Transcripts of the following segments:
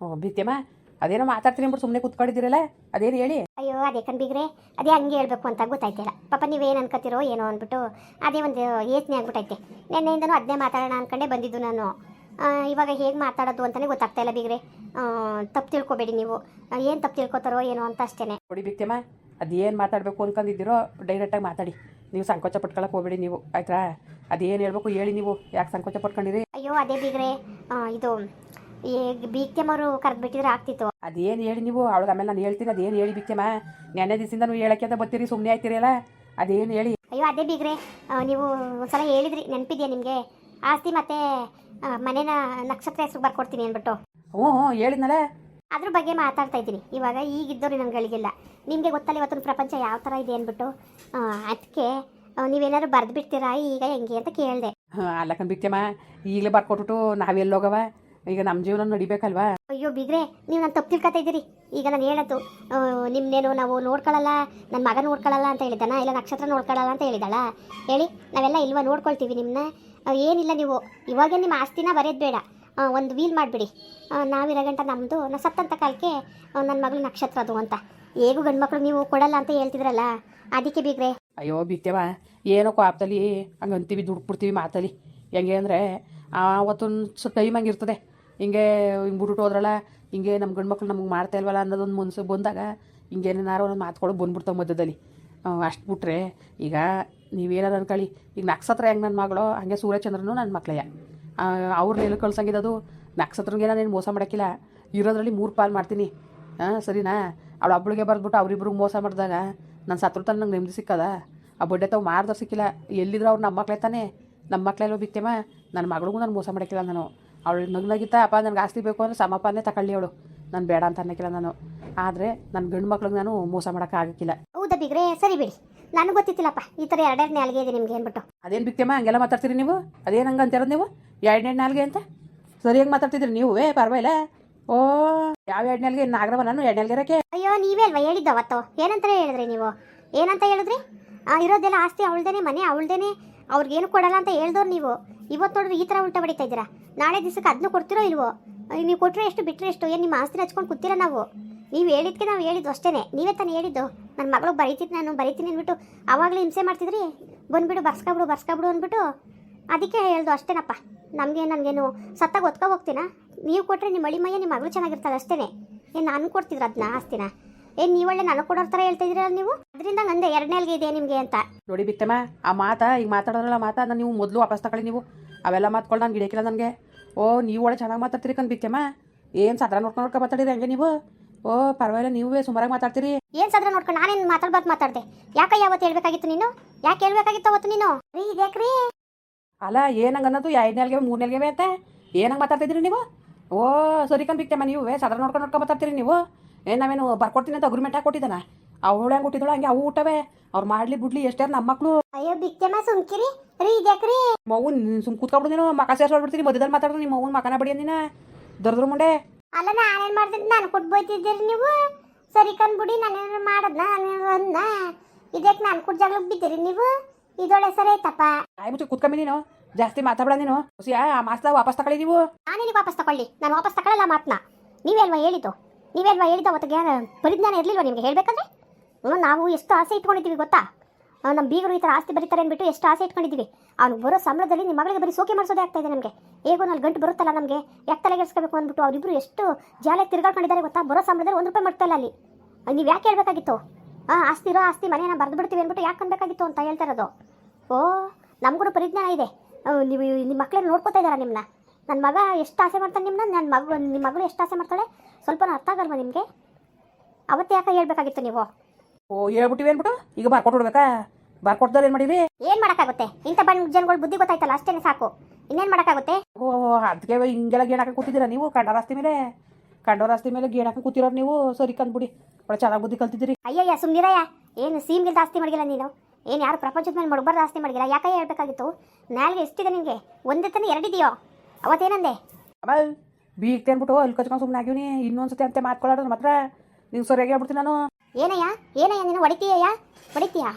ಓ ಬಿತ್ಯಮ್ಮ ಅದೇನೋ ಮಾತಾಡ್ತೀನಿ ಅಂದ್ಬಿಟ್ಟು ಸುಮ್ಮನೆ ಕೂತ್ಕೊಂಡಿದ್ದೀರಲ್ಲ? ಅದೇನು ಹೇಳಿ? ಅಯ್ಯೋ ಅದೇ ಕಣ್ಬಿಗ್ರೆ ಅದೇ ಹಂಗೆ ಹೇಳ್ಬೇಕು ಅಂತ ಗೊತ್ತಾಯ್ತಿಲ್ಲ ಪಾಪ ನೀವೇನು ಅನ್ಕೋತಿರೋ ಏನೋ ಅಂದ್ಬಿಟ್ಟು ಅದೇ ಒಂದು ಯೋಚನೆ ಆಗ್ಬಿಟ್ಟೈತೆ ನಿನ್ನೆಯಿಂದನೂ ಅದನ್ನೇ ಮಾತಾಡೋಣ ಅನ್ಕೊಂಡೇ ಬಂದಿದ್ದು ನಾನು. ಇವಾಗ ಹೇಗೆ ಮಾತಾಡೋದು ಅಂತಲೇ ಗೊತ್ತಾಗ್ತಾ ಇಲ್ಲ ಬಿಗ್ರೆ. ತಪ್ಪು ತಿಳ್ಕೊಬೇಡಿ ನೀವು. ಏನು ತಪ್ಪು ತಿಳ್ಕೊತಾರೋ ಏನೋ ಅಂತ ಅಷ್ಟೇ ನೋಡಿ ಬಿತ್ಯಮ್ಮ ಅದೇನು ಮಾತಾಡಬೇಕು ಅನ್ಕೊಂಡಿದ್ದೀರೋ ಡೈರೆಕ್ಟಾಗಿ ಮಾತಾಡಿ. ನೀವು ಸಂಕೋಚ ಪಟ್ಕೊಳಕ್ಕೆ ಹೋಗ್ಬೇಡಿ ನೀವು ಆಯ್ತಾ? ಅದೇನು ಹೇಳ್ಬೇಕು ಹೇಳಿ ನೀವು. ಯಾಕೆ ಸಂಕೋಚ ಪಟ್ಕೊಂಡಿರಿ? ಅಯ್ಯೋ ಅದೇ ಬಿಗ್ರೆ. ಇದು ಈ ಬೀಗ್ತೆಮ್ಮವರು ಕರೆದ್ಬಿಟ್ಟಿದ್ರೆ ಆಗ್ತಿತ್ತು. ಅದೇನು ಹೇಳಿ ನೀವು? ಅವಳಿಗೆ ಆಮೇಲೆ ನಾನು ಹೇಳ್ತೀನಿ ಅದೇನು ಹೇಳಿ ಬಿಕ್ಕೆಮ್ಮ ನೆನ್ನೆ ದಿವಸದಿಂದ ನೀವು ಹೇಳಕ್ಕೆ ಅಂತ ಬರ್ತೀರಿ ಸುಮ್ಮನೆ ಆಯ್ತಿರಲ್ಲ? ಅದೇನು ಹೇಳಿ? ಅಯ್ಯೋ ಅದೇ ಬಿಗ್ರೆ ನೀವು ಒಂದ್ಸಲ ಹೇಳಿದ್ರಿ ನೆನಪಿದ್ಯಾ ನಿಮಗೆ? ಆಸ್ತಿ ಮತ್ತೆ ಮನೇನ ನಕ್ಷತ್ರ ಹೆಸರು ಬರ್ಕೊಡ್ತೀನಿ ಅಂದ್ಬಿಟ್ಟು. ಹ್ಞೂ ಹ್ಞೂ ಹೇಳಿದ್ನಲ್ಲ? ಅದ್ರ ಬಗ್ಗೆ ಮಾತಾಡ್ತಾ ಇದ್ದೀನಿ. ಇವಾಗ ಈಗಿದ್ದವ್ರು ನನ್ಗಳಿಗೆಲ್ಲ ನಿಮಗೆ ಗೊತ್ತಲ್ಲ ಇವತ್ತಿನ ಪ್ರಪಂಚ ಯಾವ ಥರ ಇದೆ ಅಂದ್ಬಿಟ್ಟು. ಅದಕ್ಕೆ ನೀವೇನಾದ್ರು ಬರೆದು ಬಿಡ್ತೀರಾ ಈಗ ಹೆಂಗೆ ಅಂತ ಕೇಳಿದೆ. ಹಾಂ ಅಲ್ಲ ಕಣ್ ಈಗಲೇ ಬರ್ಕೊಟ್ಬಿಟ್ಟು ನಾವೆಲ್ಲೋಗವ ಈಗ ನಮ್ಮ ಜೀವನ ನಡಿಬೇಕಲ್ವಾ? ಅಯ್ಯೋ ಬಿಗ್ರೆ ನೀವು ನಾನು ತಪ್ಪು ತಿಳ್ಕೊತಾ ಇದ್ದೀರಿ. ಈಗ ನಾನು ಹೇಳದ್ದು ನಿಮ್ಮನ್ನೇನು ನಾವು ನೋಡ್ಕೊಳ್ಳಲ್ಲ ನನ್ನ ಮಗ ನೋಡ್ಕೊಳ್ಳಲ್ಲ ಅಂತ ಹೇಳಿದ್ದಾನ? ಇಲ್ಲ ನಕ್ಷತ್ರ ನೋಡ್ಕೊಳ್ಳಲ್ಲ ಅಂತ ಹೇಳಿದಾಳ ಹೇಳಿ ನಾವೆಲ್ಲ ಇಲ್ವಾ ನೋಡ್ಕೊಳ್ತೀವಿ ನಿಮ್ಮನ್ನ ಏನಿಲ್ಲ ನೀವು. ಇವಾಗ ನಿಮ್ಮ ಆಸ್ತಿನ ಬರೆಯೋದು ಬೇಡ. ಒಂದು ವೀಲ್ ಮಾಡಿಬಿಡಿ. ನಾವಿರೋ ಗಂಟ ನಮ್ಮದು ನಾ ಸತ್ತಂತ ಕಾಲಕ್ಕೆ ನನ್ನ ಮಗಳು ನಕ್ಷತ್ರ ಅದು ಅಂತ. ಹೇಗೂ ಗಂಡು ಮಕ್ಕಳು ನೀವು ಕೊಡಲ್ಲ ಅಂತ ಹೇಳ್ತಿದ್ರಲ್ಲ? ಅದಕ್ಕೆ ಬಿಗ್ರೆ. ಅಯ್ಯೋ ಬಿತ್ತೇವ ಏನೋ ಕಾಪ್ದಲ್ಲಿ ಹಂಗೆ ಅಂತೀವಿ ಕೊಡ್ತೀವಿ ಮಾತಲ್ಲಿ. ಹೆಂಗೆ ಅಂದರೆ ಸ್ವಲ್ಪ ಟೈಮ್ ಹಂಗೆ ಇರ್ತದೆ ಹಿಂಗೆ ಹಿಂಗೆ ಬಿಟ್ಬಿಟ್ಟು ಹೋದ್ರಲ್ಲ, ಹಿಂಗೆ ನಮ್ಮ ಗಂಡು ಮಕ್ಳು ನಮ್ಗೆ ಮಾಡ್ತಾ ಇಲ್ವಲ್ಲ ಅನ್ನೋದೊಂದು ಮನ್ಸು ಬಂದಾಗ ಹಿಂಗೇನಾರು ಒಂದು ಮಾತುಗಳು ಬಂದ್ಬಿಡ್ತಾವೆ ಮಧ್ಯದಲ್ಲಿ. ಅಷ್ಟು ಬಿಟ್ರೆ ಈಗ ನೀವೇನಾರು ಅನ್ಕೊಳ್ಳಿ, ಈಗ ನಕ್ಷತ್ರ ಹೆಂಗೆ ನನ್ನ ಮಗಳು, ಹಾಗೆ ಸೂರ್ಯಚಂದ್ರನು ನನ್ನ ಮಕ್ಕಳಯ್ಯ ಅವ್ರನ್ನ ಎಲ್ಲಿ ಕಳ್ಸಂಗಿದ್ದದು ನಕ್ಷತ್ರನಿಗೆ ನಾನೇನು ಮೋಸ ಮಾಡೋಕ್ಕಿಲ್ಲ. ಇರೋದ್ರಲ್ಲಿ ಮೂರು ಪಾಲು ಮಾಡ್ತೀನಿ. ಹಾಂ ಸರಿನಾ? ಅವಳು ಒಬ್ಬಳಿಗೆ ಬರೆದ್ಬಿಟ್ಟು ಅವ್ರಿಬ್ರಿಗೆ ಮೋಸ ಮಾಡಿದಾಗ ನನ್ನ ಸತ್ರ ತನಕ ನಂಗೆ ನೆಮ್ಮದಿ ಸಿಕ್ಕದ? ಆ ಬಡ್ಡೆ ತಾವು ಮಾರ್ದವ್ರು ಸಿಕ್ಕಿಲ್ಲ. ಎಲ್ಲಿದ್ರು ಅವ್ರು ನಮ್ಮ ಮಕ್ಕಳೇ ತಾನೇ. ನಮ್ಮ ಮಕ್ಳೆಲ್ಲೋ ಬಿತ್ತೇಮ ನನ್ನ ಮಗಳಿಗೂ ನಾನು ಮೋಸ ಮಾಡೋಕ್ಕಿಲ್ಲ ನಾನು. ಅವಳು ನಗ್ನಗಿತ್ತ ಅಪ್ಪ ನನಗೆ ಆಸ್ತಿ ಬೇಕು ಅಂದರೆ ಸಮಪ್ಪನೇ ತಕೊಳ್ಳಿ ಅವಳು. ನಾನು ಬೇಡ ಅಂತ ಅನ್ನೋಕ್ಕಿಲ್ಲ ನಾನು. ಆದರೆ ನನ್ನ ಗಂಡು ಮಕ್ಳಿಗೆ ನಾನು ಮೋಸ ಮಾಡೋಕ್ಕಾಗಕ್ಕಿಲ್ಲ ಹೌದಾ ಬಿಗ್ರೆ? ಸರಿ ಬಿಡಿ. ನನಗೆ ಗೊತ್ತಿತ್ತಿಲ್ಲಪ್ಪ. ಈ ಥರ ಎರಡೆರಡು ನಾಲ್ಗೆ ಇದೆ ನಿಮಗೆ ಏನ್ಬಿಟ್ಟು. ಅದೇನು ಬಿಕ್ತಮ್ಮ ಹಂಗೆಲ್ಲ ಮಾತಾಡ್ತೀರಿ ನೀವು? ಅದೇನು ಹಂಗೆ ಅಂತಿರೋದು ನೀವು? ಎರಡನೇ ನಾಲ್ಗೆ ಅಂತ? ಸರಿಯಾಗಿ ಮಾತಾಡ್ತಿದ್ರಿ ನೀವು? ಏ ಪರವಾಗಿಲ್ಲ. ಓ ಯಾವ ಎರಡು ನಾಲ್ಗೆ? ನಾಗರವ ನಾನು ಎರಡು ನಾಲ್ಗೆ ಇರೋಕ್ಕೆ ಅಯ್ಯೋ ನೀವೇ ಅಲ್ವಾ ಹೇಳಿದ್ದು ಅವತ್ತು ಏನಂತ ಹೇಳಿದ್ರಿ ನೀವು? ಏನಂತ ಹೇಳಿದ್ರಿ? ಆ, ಇರೋದೆಲ್ಲ ಆಸ್ತಿ ಅವಳ್ದೇನೆ ಮನೆ ಅವಳ್ದೇನೆ. ಅವ್ರಿಗೇನು ಕೊಡಲ್ಲ ಅಂತ ಹೇಳ್ದವ್ರು ನೀವು. ಇವತ್ತು ನೋಡಿದ್ರೆ ಈ ಥರ ಉಲ್ಟಾ ಬಡಿತಾ ಇದ್ದೀರಾ? ನಾಳೆ ದಿವಸಕ್ಕೆ ಅದನ್ನು ಕೊಡ್ತಿರೋ ಇಲ್ವೋ? ನೀವು ಕೊಟ್ಟರೆ ಎಷ್ಟು ಬಿಟ್ಟರೆ ಎಷ್ಟು? ಏನು ನಿಮ್ಮ ಆಸ್ತಿ ಹಚ್ಕೊಂಡು ಕೂತಿರ ನಾವು? ನೀವು ಹೇಳಿದ್ಕೆ ನಾವು ಹೇಳಿದ್ದು ಅಷ್ಟೇ ನೀವೇ ತಾನೇ ಹೇಳಿದ್ದು. ನನ್ನ ಮಗಳು ಬರೀತೀನಿ ನಾನು ಬರೀತೀನಿ ಅಂದ್ಬಿಟ್ಟು ಆವಾಗಲೇ ಹಿಂಸೆ ಮಾಡ್ತಿದ್ರಿ? ಬಂದ್ಬಿಡು, ಬರ್ಸ್ಕೊಬಿಡು ಬರ್ಸ್ಕೊಬಿಡು ಅಂದ್ಬಿಟ್ಟು ಅದಕ್ಕೆ ಹೇಳ್ದು ಅಷ್ಟೇನಪ್ಪ. ನಮಗೆ ನನಗೇನು ಸತ್ತಾಗ ಒತ್ಕೊ ಹೋಗ್ತೀನಾ? ನೀವು ಕೊಟ್ಟರೆ ನಿಮ್ಮ ಅಳಿಮಯ್ಯ, ನಿಮ್ಮ ಮಗಳು ಚೆನ್ನಾಗಿರ್ತಾಳೆ ಅಷ್ಟೇ ಏನು ನಾನು ಕೊಡ್ತಿದ್ರು ಅದನ್ನ ಆಸ್ತಿನ? ಏನು ನೀವಳ್ಳೆ ನನಗೆ ಕೊಡೋರ್ ಥರ ಹೇಳ್ತಾ ಇದ್ದೀರಲ್ಲ ನೀವು? ಅದರಿಂದ ನಂದೆ ಎರಡನೇಲ್ಗೆ ಇದೆ ನಿಮಗೆ ಅಂತ. ನೋಡಿ ಬಿತ್ತಮ್ಮ ಆ ಮಾತಾ ಈಗ ಮಾತಾಡೋದ್ರಲ್ಲ ಮಾತಾ ನಾನು ನೀವು ಮೊದಲು ವಾಪಸ್ ತಗೊಳ್ಳಿ ನೀವು. ಅವೆಲ್ಲ ಮಾತ್ಕೊಂಡು ನಾನು ಗಿಡಕ್ಕಿಲ್ಲ ನನಗೆ. ಓ ನೀವು ಒಳ್ಳೆ ಚೆನ್ನಾಗಿ ಮಾತಾಡ್ತೀರಿ ಕಣ್ ಬಿತ್ತಮ್ಮ. ಏನು ಸದ್ರ ನೋಡ್ಕೊಂಡು ನೋಡ್ಕೊಂಡು ಮಾತಾಡಿದ್ರೆ ಹಂಗೆ ನೀವು? ಓ ಪರವಾಗಿಲ್ಲ ನೀವೇ ಸುಮಾರಾಗಿ ಮಾತಾಡ್ತೀರಿ. ಏನು ಸದ್ರ ನೋಡ್ಕೊಂಡು ನಾನೇನು ಮಾತಾಡ್ಬಾರ್ದು ಮಾತಾಡ್ದೆ? ಯಾಕೆ ಯಾವತ್ತು ಹೇಳ್ಬೇಕಾಗಿತ್ತು ನೀನು? ಯಾಕೆ ಹೇಳ್ಬೇಕಾಗಿತ್ತು ಅವತ್ತು ನೀನು? ರೀ ಇದ್ಯಾಕ್ರಿ? ಅಲ್ಲ ಏನಂಗ ಅನ್ನೋದು? ಎರಡನೇ ನೆಲ್ಗೆ ಮೂರು ನೆಲ್ಗೆ ಅಂತ? ಏನಂಗೆ ಮಾತಾಡ್ತಿದ್ರಿ ನೀವು? ಓ ಸರಿ ಕಣ್ ಬಿತ್ತಮ್ಮ ನೀವು ಸದ್ರ ನೋಡ್ಕೊಂಡು ನೋಡ್ಕೊಂಡು ಮಾತಾಡ್ತೀರಿ ನೀವು. ಏನು ನಾವೇನು ಬರ್ಕೊಡ್ತೀನಿ ಅಂತ ಅಗ್ರಿಮೆಂಟ್ ಹಾಕಿ ಕೊಟ್ಟಿದ್ದಾನ? ಅವಳು ಹೆಂಗೆ ಕೊಟ್ಟಿದ್ದಳು ಹಂಗೆ ಅವು ಊಟವೇ ಅವ್ರು ಮಾಡ್ಲಿ ಬಿಡ್ಲಿ ಎಷ್ಟೇ ನಮ್ಮ ಮಕ್ಕಳು ಅಯ್ಯೋ ಬಿಕ್ಕೆಮ್ಮ ಸುಮ್ಕಿರಿ. ರೀ ಇದ್ಯಾಕ್ರಿ ಮಗುನ್ ಸುಮ್ ಕೂತ್ಕೊಬಿಡು ನೀನು. ಮಕ ಸೇರ್ಸ್ಬಿಡ್ತೀನಿ ಮಧ್ಯದಲ್ಲಿ ಮಾತಾಡ್ತೀನಿ. ನಿಮ್ಮ ಮಗುನ ಮಕನ ಬಡಿ ಅಂದಿನ ದರ್ದ್ರ ಮುಂಡೆ. ಅಲ್ಲ ನಾನೇನು ಮಾಡ್ತೀನಿ? ನಾನು ಕೊಟ್ಟು ಬೈತಿದ್ದೀರಿ ನೀವು? ಸರಿ ಕಂದ್ಬಿಡಿ ನಾನೇನು ಮಾಡದ್ನ? ನಾನೇನಾರು ಅಂದ ಇದಕ್ಕೆ ನಾನು ಕೊಟ್ಟು ಜಾಗ ಬಿದ್ದೀರಿ ನೀವು? ಇದೊಳ್ಳೆ ಸರಿ ಐತಪ್ಪ ಆಯ್ ಮುಚ್ಚಿ ಕೂತ್ಕೊಂಬಿ ನೀನು. ಜಾಸ್ತಿ ಮಾತಾಡ ನೀನು. ಖುಷಿಯಾ ಆ ಮಾಸ್ತ ವಾಪಸ್ ತಗೊಳ್ಳಿ ನೀವು. ನಾನೇನಿಗೆ ವಾಪಸ್ ತಗೊಳ್ಳಿ ನಾನು ವಾಪಸ್ ತಗೊಳ್ಳಲ್ಲ ಮಾತನ್ನ ನೀವೇ ಅಲ್ವಾ ಹೇಳಿದ್ದು? ನೀವೇ ಹೇಳಿದ್ದ ಅವತ್ತು ಜ್ಞಾನ ಪರಿಜ್ಞಾನ ಇರಲಿಲ್ವ ನಿಮಗೆ? ಹೇಳಬೇಕಂದ್ರೆ? ಹ್ಞೂ ನಾವು ಎಷ್ಟು ಆಸೆ ಇಟ್ಕೊಂಡಿದ್ದೀವಿ ಗೊತ್ತಾ? ನಮ್ಮ ಬೀಗರು ಈ ಥರ ಆಸ್ತಿ ಬರೀತಾರೆ ಅಂದ್ಬಿಟ್ಟು ಎಷ್ಟು ಆಸೆ ಇಟ್ಕೊಂಡಿದ್ದೀವಿ. ಅವ್ನು ಬರೋ ಸಂಬಳದಲ್ಲಿ ನಿಮ್ಮ ಮಗಳಿಗೆ ಬರೀ ಸೋಕೆ ಮಾಡಿಸೋದೇ ಆಗ್ತಾ ಇದೆ ನಮಗೆ. ಹೇಗೋ ನಾಲ್ಕು ಗಂಟು ಬರುತ್ತಲ್ಲ ನಮಗೆ. ಯಾಕೆ ತಲೆಗೆಡ್ಸ್ಕೋಬೇಕು ಅಂದ್ಬಿಟ್ಟು ಅವರಿಬ್ಬರು ಎಷ್ಟು ಜಾಲಿಯಾಗಿ ತಿರ್ಗಾಡ್ಕೊಂಡಿದ್ದಾರೆ ಗೊತ್ತಾ? ಬರೋ ಸಂಬಳದಲ್ಲಿ ಒಂದು ರೂಪಾಯಿ ಮಾಡ್ತಾ ಇಲ್ಲ ಅಲ್ಲಿ. ನೀವು ಯಾಕೆ ಹೇಳ್ಬೇಕಾಗಿತ್ತು? ಹಾಂ ಆಸ್ತಿ ಇರೋ ಆಸ್ತಿ ಮನೇನ ಬರೆದು ಬಿಡ್ತೀವಿ ಅಂದ್ಬಿಟ್ಟು ಯಾಕೆ ಅನ್ಬೇಕಾಗಿತ್ತು ಅಂತ ಹೇಳ್ತಾ ಇರೋದು? ಓ ನಮಗೂ ಪರಿಜ್ಞಾನ ಇದೆ. ನೀವು ನಿಮ್ಮ ಮಕ್ಕಳನ್ನ ನೋಡ್ಕೋತಾ ಇದ್ದಾರಾ ನಿಮ್ಮನ್ನ ನನ್ನ ಮಗ ಎಷ್ಟು ಆಸೆ ಮಾಡ್ತಾನೆ ನಿಮ್ಮನ್ನ ನನ್ನ ಮಗ ನಿಮ್ಮ ಮಗಳು ಎಷ್ಟು ಆಸೆ ಮಾಡ್ತಾಳೆ? ಸ್ವಲ್ಪ ಅರ್ಥ ಆಗಲ್ವಾ ನಿಮಗೆ? ಅವತ್ತು ಯಾಕೆ ಹೇಳ್ಬೇಕಾಗಿತ್ತು ನೀವು? ಓ ಹೇಳ್ಬಿಟ್ಟಿವಿ ಅಂದ್ಬಿಟ್ಟು ಈಗ ಬರ್ಕೊಟ್ಬಿಡ್ಬೇಕಾ ಬರ್ಕೊಟ್ದಲ್ಲಿ ಏನು ಮಾಡಿವಿ? ಏನು ಮಾಡೋಕ್ಕಾಗುತ್ತೆ? ಇಂಥ ಬಣ್ಣ ಜನಗಳು ಬುದ್ಧಿ ಗೊತ್ತಾಯ್ತಲ್ಲ ಅಷ್ಟೇ ಸಾಕು. ಇನ್ನೇನು ಮಾಡೋಕ್ಕಾಗುತ್ತೆ? ಓ ಅದಕ್ಕೆ ಹಿಂಗೆಲ್ಲ ಗೇಣ್ ಹಾಕಿ ಕೂತಿದ್ದೀರಾ ನೀವು ಕಂಡ ರಸ್ತೆ ಮೇಲೆ? ಕಂಡೋ ಆಸ್ತಿ ಮೇಲೆ ಗೇಣ್ ಹಾಕಿ ಕೂತಿರೋರು ನೀವು? ಸರಿ ಕಂದ್ಬಿಡಿ. ಒಳ್ಳೆ ಚೆನ್ನಾಗಿ ಬುದ್ಧಿ ಕಲ್ತಿದ್ದೀರಿ. ಅಯ್ಯಯ್ಯ ಸುಮ್ಮನಿರಯ್ಯ ಏನು ಸೀಮ್ಗಿಲ್ದ ಆಸ್ತಿ ಮಾಡಿಲ್ಲ ನೀನು? ಏನು ಯಾರು ಪ್ರಪಂಚದ ಮೇಲೆ ಮಡಬಾರ್ದು ಆಸ್ತಿ ಮಾಡಿಲ್ಲ ಯಾಕೆ ಹೇಳ್ಬೇಕಾಗಿತ್ತು? ನಾಲ್ಗೆ ಎಷ್ಟಿದೆ ನಿನಗೆ ಒಂದೇ ತಾನೆ ಎರಡಿದೆಯೋ? ಅವತ್ತೇನಂದೆ? ಬೀಗ್ತೆ ಅಂದ್ಬಿಟ್ಟು ಅಲ್ಲಿ ಕಚ್ಕೊಂಡು ಸುಮ್ಮನೆ ಆಗಿವ್ನಿ. ಇನ್ನೊಂದ್ಸತಿ ಅಂತ ಮಾತ್ಕೊಳ್ಳೋದು ಮಾತ್ರ. ನಿಂಗೆ ಸರಿಯಾಗಿ ಆಗ್ಬಿಡ್ತೀನಿ ನಾನು. ಏನಯ್ಯ? ಏನಯ್ಯ ನೀನು? ಹೊಡಿತೀಯಯ್ಯ? ಹೊಡಿತೀಯಾ?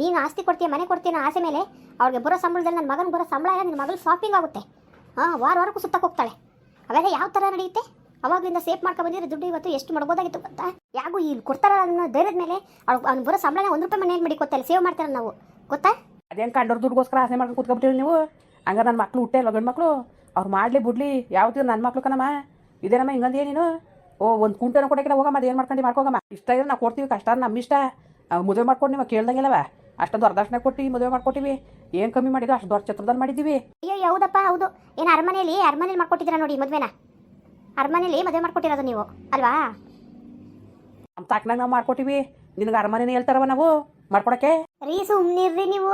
ನೀನು ಆಸ್ತಿ ಕೊಡ್ತೀಯ ಮನೆ ಕೊಡ್ತೀಯ ಆಸೆ ಮೇಲೆ ಅವ್ರಿಗೆ ಬರೋ ಸಂಬಳದಲ್ಲಿ ನನ್ನ ಮಗನ ಬರೋ ಸಂಬಳ ಎಲ್ಲ ನಿನ್ನ ಮಗಳು ಶಾಪಿಂಗ್ ಆಗುತ್ತೆ. ಹಾಂ ವಾರ ವಾರಕ್ಕೂ ಸುತ್ತಕ್ಕೆ ಹೋಗ್ತಾಳೆ. ಅವೆಲ್ಲ ಯಾವ ಥರ ನಡೆಯುತ್ತೆ? ಅವಾಗಲಿಂದ ಸೇಫ್ ಮಾಡ್ಕೊ ಬಂದಿರೋ ದುಡ್ಡು ಇವತ್ತು ಎಷ್ಟು ಮಾಡ್ಬೋದಾಗಿತ್ತು ಗೊತ್ತಾ? ಯಾಗೂ ಇಲ್ಲಿ ಕೊಡ್ತಾರ ಅನ್ನೋ ಧೈರ್ಯದ ಮೇಲೆ ಅವ್ಳು ಅವ್ನು ಬರೋ ಸಂಬಳನ ಒಂದು ರೂಪಾಯಿ ಮನೇಲಿ ಮಾಡಿ ಕೊತ್ತಲ್ಲ ಸೇವ್ ಮಾಡ್ತಾರೆ ನಾವು. ಗೊತ್ತಾ? ಅದೇನು ಕಂಡೋರ್ ದುಡ್ಡುಗೋಸ್ಕರ ಆಸೆ ಮಾಡ್ಕೊಂಡು ಕೂತ್ಕೊಬಿಟ್ಟಿರಿ ನೀವು. ಹಂಗಾರೆ ನನ್ನ ಮಕ್ಕಳು ಹುಟ್ಟೆ ಲಗಣ ಗಂಡು ಮಕ್ಕಳು ಅವ್ರು ಮಾಡಲಿ ಬಿಡ್ಲಿ ಯಾವ್ದು ನನ್ನ ಮಕ್ಳು ಕಣಮ್ಮ. ಇದೇನಮ್ಮ ಹಿಂಗಂದು ನೀನು. ಓ ಒಂದು ಕುಂಟನ ಕೊಟ್ಟಕ್ಕೆ ಹೋಗಮ್ಮ ಅದೇನು ಮಾಡ್ಕೊಂಡು ಮಾಡ್ಕೋಗಮ್ಮ ಇಷ್ಟ ಇದ್ರೆ ನಾವು ಕೊಡ್ತೀವಿ ಕಷ್ಟ ನಮ್ಮ ಇಷ್ಟ. ಮದುವೆ ಮಾಡ್ಕೊಂಡು ನೀವು ಕೇಳ್ದಂಗೆಲ್ಲವ ಅಷ್ಟೊಂದು ವರದಕ್ಷಿಣೆ ಕೊಟ್ಟು ಮದುವೆ ಮಾಡ್ಕೊಟ್ಟಿವಿ. ಏನು ಕಮ್ಮಿ ಮಾಡಿದ್ರು ಅಷ್ಟು ದೊಡ್ಡ ಚಿತ್ರದಲ್ಲಿ ಮಾಡಿದ್ದೀವಿ. ಅಯ್ಯೋ ಯಾವುದಪ್ಪ ಹೌದು. ಏನು ಅರಮನೆಯಲ್ಲಿ ಅರಮನೆಯಲ್ಲಿ ಮಾಡ್ಕೊಟ್ಟಿದ್ದೀರಾ ನೋಡಿ ಮದುವೆನ? ಅರಮನೆಯಲ್ಲಿ ಮದುವೆ ಮಾಡ್ಕೊಟ್ಟಿರೋದು ನೀವು ಅಲ್ವಾ? ನಮ್ಮ ತಾಕ್ನಾಗ ನಾವು ಮಾಡ್ಕೊಟ್ಟಿವಿ. ನಿನಗೆ ಅರಮನೆನೇ ಹೇಳ್ತಾರವ ನಾವು ಮಾಡ್ಕೊಡಕ್ಕೆ? ರೀ ಸುಮ್ನಿರ್ರಿ ನೀವು.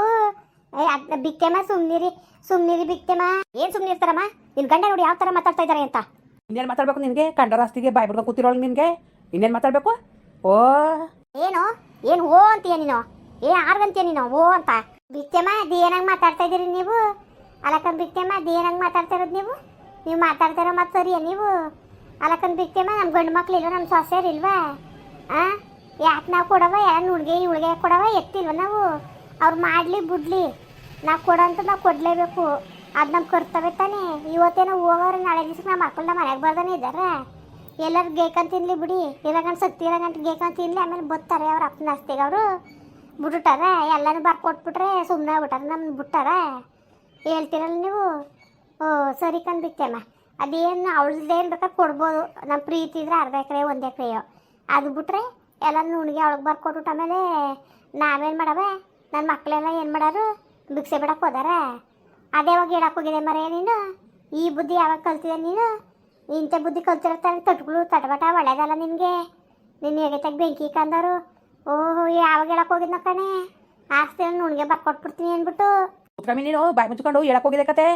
ಅದ್ ಬಿಕ್ತೆಮ್ಮ ಸುಮ್ನಿರಿ ಸುಮ್ನಿರಿ ಬಿಕ್ತೆಮ್ಮ. ಏನ್ ಸುಮ್ನಿರ್ತಾರಮ್ಮ ನಿನ್ ಗಂಡ ನೋಡಿ ಯಾವ ತರ ಮಾತಾಡ್ತಾ ಇದಾರೆ ಅಂತ. ಇನ್ನೇನು ಮಾತಾಡ್ಬೇಕು ನಿನಗೆ? ಕಂಡರ ಆಸ್ತಿಗೆ ಬಾಯ್ ಬಿಡ್ಕೊಂಡು ಕೂತಿರೋಳು ನಿನಗೆ? ಇನ್ನೇನು ಮಾತಾಡಬೇಕು? ಓ. ಏನು? ಏನು ಓ ಅಂತೀಯ ನೀನು? ಏ ಆರ್ಗಂತೀಯ ನೀನು? ಓ ಅಂತ. ಬಿಕ್ತೆಮ್ಮ ಅದೇನಂಗ್ ಮಾತಾಡ್ತಾ ಇದೀರಿ ನೀವು? ಅಲಕನ್ ಬಿಕ್ತೆಮ್ಮ ಅದೇನಂಗ್ ಮಾತಾಡ್ತಾ ಇರೋದು ನೀವು? ನೀವು ಮಾತಾಡ್ತಾ ಇರೋ ಮಾತು ಸರಿಯಾ ನೀವು? ಅಲಕನ್ ಬಿಕ್ತೆಮ್ಮ ನಮ್ಮ ಗಂಡು ಮಕ್ಳು ಇಲ್ಲ ನಮ್ಮ ಸೊಸೆಯರ್ ಇಲ್ವಾ? ಆ? ಯಾಕೆ ನಾವು ಕೊಡವ? ಯಾರು ಹುಡ್ಗೆ ಹುಡ್ಗೆ ಕೊಡವ? ಎತ್ತಿಲ್ವ ನಾವು? ಅವ್ರು ಮಾಡಲಿ ಬಿಡ್ಲಿ. ನಾವು ಕೊಡೋಂಥ ನಾವು ಕೊಡಲೇಬೇಕು. ಅದು ನಮ್ಮ ಕರ್ತವ್ಯ ತಾನೇ. ಇವತ್ತೇನೋ ಹೋಗೋರು ನಾಳೆ ದಿವ್ಸ ನಮ್ಮ ಮಕ್ಕಳನ್ನ ಮನೆಗೆ ಬರ್ದಾನೆ ಇದ್ದಾರೆ ಎಲ್ಲರೂ ಗೇಕಂತ ತಿನ್ಲಿ ಬಿಡಿ. ಇರಗಂಟ ಸತ್ತಿ ಇರಗಂಟ ಗೇಕಂತ ತಿನ್ಲಿ, ಆಮೇಲೆ ಬರ್ತಾರೆ ಅವ್ರ ಅಪ್ಪನ ಆಸ್ತಿಗೆ ಅವರು. ಎಲ್ಲರೂ ಎಲ್ಲನೂ ಬರ್ಕೊಟ್ಬಿಟ್ರೆ ಸುಮ್ಮನೆ ಆಗ್ಬಿಟ್ಟಾರೆ ನಮ್ಗೆ ಬಿಟ್ಟಾರೆ. ಹೇಳ್ತೀರಲ್ಲ ನೀವು? ಓ, ಸರಿ ಕಂದಿತ್ತೇಮ್ಮ ಅದೇನು ಅವಳದೇ ಏನು ಬೇಕಾದ್ರೆ ಕೊಡ್ಬೋದು. ನಮ್ಮ ಪ್ರೀತಿ ಇದ್ರೆ ಅರ್ಧ ಎಕರೆ, ಒಂದು ಎಕರೆಯೋ. ಅದು ಬಿಟ್ರೆ ಎಲ್ಲ ನುಣ್ಗೆ ಅವಳಿಗೆ ಬರ್ಕೊಟ್ಬಿಟ್ಟು ಆಮೇಲೆ ನಾವೇನು ಮಾಡವ? ನನ್ನ ಮಕ್ಕಳೆಲ್ಲ ಏನು ಮಾಡೋರು? ಭಿಕ್ಷೆ ಬಿಡಕ್ಕೆ ಹೋದಾರ? ಅದೇ ಹೋಗಿ ಇಡಕ್ಕೆ ಹೋಗಿದೆ ಮರ ನೀನು? ಈ ಬುದ್ಧಿ ಯಾವಾಗ ಕಲ್ತಿದೆ ನೀನು? ಇಂಥ ಬುದ್ಧಿ ಕಲ್ತಿರ್ತಾರೆ ತಟ್ಗಳು ತಟಬಟ ಒಳ್ಳೇದಲ್ಲ ನಿನಗೆ? ನಿನ್ನ ಹೇಗೆ ಬೆಂಕಿ ಕಂದರು? ಓಹೋ ಯಾವಾಗ ಹೇಳಕ್ಕೆ ಹೋಗಿದ್ನ ಕಣೆ? ಆಸ್ತಿ ನುಣ್ಗೆ ಬರ್ಕೊಟ್ಬಿಡ್ತೀನಿ ಅಂದ್ಬಿಟ್ಟು. ಕುತ್ಕಮ್ಮಿ ನೀನು ಬಾಯಿ ಮುಚ್ಕೊಂಡು ಹೇಳಕ್ ಹೋಗಿದೆ ಕತೆ.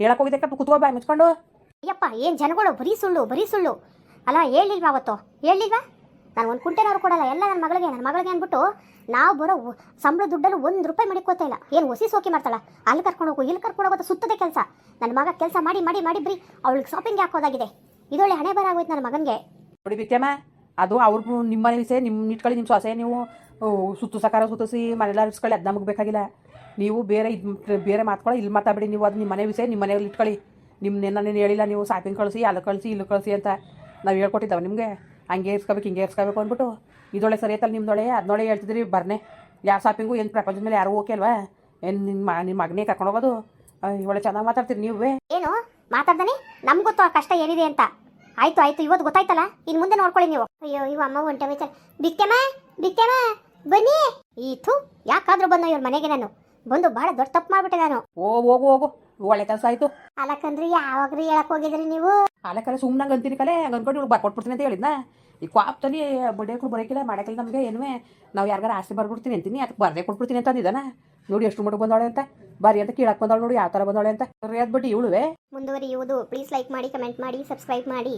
ಹೇಳಕ್ ಹೋಗಿದೆ ಕತೆ ಕುತ್ಕೋ ಬಾಯಿ ಮುಚ್ಕೊಂಡು. ಅಯ್ಯಪ್ಪ ಏನು ಜನಗಳು ಬರೀ ಸುಳ್ಳು ಬರೀ ಸುಳ್ಳು. ಅಲ್ಲ ಹೇಳಿಲ್ವಾ ಅವತ್ತು? ಹೇಳಿಲ್ವಾ? ನಾನು ಒಂದು ಕುಂಟೆನವ್ರು ಕೊಡಲ್ಲ, ಎಲ್ಲ ನನ್ನ ಮಗಳಿಗೆ ನನ್ನ ಮಗಳಿಗೆ ಅಂದ್ಬಿಟ್ಟು ನಾವು ಬರೋ ಸಂಬಳ ದುಡ್ಡಲ್ಲಿ ಒಂದು ರೂಪಾಯಿ ಮಡಿಕೋತಾ ಇಲ್ಲ. ಏನು ಹೊಸಿ ಸೋಕಿ ಮಾಡ್ತಾಳ? ಅಲ್ಲಿ ಕರ್ಕೊಂಡು ಹೋಗು, ಇಲ್ಲಿ ಕರ್ಕೊಂಡು ಹೋಗೋದು ಸುತ್ತದೆ ಕೆಲಸ. ನನ್ನ ಮಗ ಕೆಲಸ ಮಾಡಿ ಮಾಡಿ ಮಾಡಿ ಬ್ರಿ ಅವಳಿಗೆ ಶಾಪಿಂಗ್ ಹಾಕೋದಾಗಿದೆ. ಇದೊಳ್ಳೆ ಹಣೆ ಬರ ಆಗೋಯ್ತು ನನ್ನ ಮಗನಿಗೆ. ನೋಡಿ ಬಿತ್ಯಮ್ಮ ಅದು ಅವ್ರಿಗೂ ನಿಮ್ಮ ಮನೆ ವಿಷಯ ನಿಮ್ಮ ಇಟ್ಕೊಳ್ಳಿ ನಿಮ್ಮ ಸೊಸೆ ನೀವು ಸುತ್ತು ಸಕಾರ ಸುತ್ತಿಸಿ ಮನೆಲ್ಲ ಇಸ್ಕೊಳ್ಳಿ ಅದು ನಮಗೆ ಬೇಕಾಗಿಲ್ಲ. ನೀವು ಬೇರೆ ಇದು ಬೇರೆ ಮಾತ್ಕೊಳ್ಳಿ ಇಲ್ಲಿ ಮಾತಾಡಿ ನೀವು ಅದು ನಿಮ್ಮ ಮನೆ ವಿಷಯ ನಿಮ್ಮ ಮನೆಯಲ್ಲಿ ಇಟ್ಕೊಳ್ಳಿ ನಿಮ್ಮ ನಾನು ಹೇಳಿಲ್ಲ, ನೀವು ಶಾಪಿಂಗ್ ಕಳಿಸಿ ಅಲ್ಲಿ ಕಳಿಸಿ ಇಲ್ಲಿ ಕಳಿಸಿ ಅಂತ ನಾವು ಹೇಳ್ಕೊಟ್ಟಿದ್ದಾವೆ ನಿಮಗೆ? ಹಂಗೆ ಇರ್ಸ್ಕೋಬೇಕು ಹಿಂಗೆ ಇರ್ಸ್ಕೋಬೇಕು ಅಂದ್ಬಿಟ್ಟು ಇದೊಳೆ ಸರಿ ಐತಲ್ಲ ನಿಮ್ದೊಳೆ ಅದನ್ನೊಳೆ ಹೇಳ್ತಿದ್ರಿ ಬರ್ನೆ. ಯಾವ ಶಾಪಿಂಗು ಏನು ಪ್ರಪಂಚದ ಮೇಲೆ ಯಾರು ಓಕೆ ಅಲ್ವಾ? ಏನು ನಿಮ್ಮ ನಿಮ್ಮ ಮಗನೇ ಕರ್ಕೊಂಡು ಹೋಗೋದು? ಒಳ್ಳೆ ಚೆನ್ನಾಗಿ ಮಾತಾಡ್ತೀರಿ ನೀವೇ? ಏನು? ಮಾತಾಡ್ದಾನೆ? ನಮ್ಗೆ ಗೊತ್ತು ಆ ಕಷ್ಟ ಏನಿದೆ ಅಂತ. ಆಯ್ತು ಆಯ್ತು ಇವತ್ತು ಗೊತ್ತಾಯ್ತಲ್ಲ? ಇನ್ನು ಮುಂದೆ ನೋಡ್ಕೊಳ್ಳಿ ನೀವು. ಅಯ್ಯೋ ಇವ ಅಮ್ಮ ಒಂಟೆ ವಿಚಾರ ಬಿತ್ತೆಮ್ಮ ಬಿತ್ತೆಮ್ಮ ಬನ್ನಿ. ಈ ಥೂ ಯಾಕಾದ್ರೂ ಬಂದ ಇವ್ರ ಮನೆಗೆ ನಾನು. ಬಂದು ಬಹಳ ದೊಡ್ಡ ತಪ್ಪು ಮಾಡ್ಬಿಟ್ಟೆ ನಾನು. ಓ ಹೋಗು ಹೋಗು. ಒಳ್ಳೆ ಕೆಲಸ ಆಯ್ತು. ಅಲಕಂದ್ರಿ ಯಾವಾಗ್ರಿ ಹೇಳಕ್ ಹೋಗಿದ್ರಿ ನೀವು? ಅಲ್ಲ ಕಲೆ ಸುಮ್ಮನೆ ಅಂತೀನಿ ಕಲೆ ಹಂಗೆ ಅನ್ಕೊಂಡು ಇವ್ಳು ಬರ್ಕೊಟ್ಬಿಡ್ತೀನಿ ಅಂತ ಹೇಳಿದ್ನ. ಈ ಕ್ವಾಪ್ತಲ್ಲಿ ಕೂಡ ಬರೋಕಿಲ್ಲ ಮಾಡಕ್ಕಿಲ್ಲ ನಮಗೆ ಏನುವೆ. ನಾವು ಯಾರಿಗಾರ ಆಸೆ ಬರ್ಬಿಡ್ತೀನಿ ಅಂತೀನಿ ಅದಕ್ಕೆ ಬರದೇ ಕೊಟ್ಬಿಡ್ತೀನಿ ಅಂತ ಅಂದಿದ್ದಾನ. ನೋಡಿ ಎಷ್ಟು ಮಟ್ಟಿಗೆ ಬಂದವಳೆ ಅಂತ. ಬಾರಿ ಅಂತ ಕೀಳಕ್ಕೆ ಬಂದವಳು ನೋಡಿ ಯಾವ ಥರ ಬಂದವಳೆ ಅಂತ. ಸರಿ ಅದ್ಬಿಟ್ಟು ಇವಳುವೆ. ಮುಂದುವರಿಯುವುದು. ಪ್ಲೀಸ್ ಲೈಕ್ ಮಾಡಿ ಕಮೆಂಟ್ ಮಾಡಿ ಸಬ್ಸ್ಕ್ರೈಬ್ ಮಾಡಿ.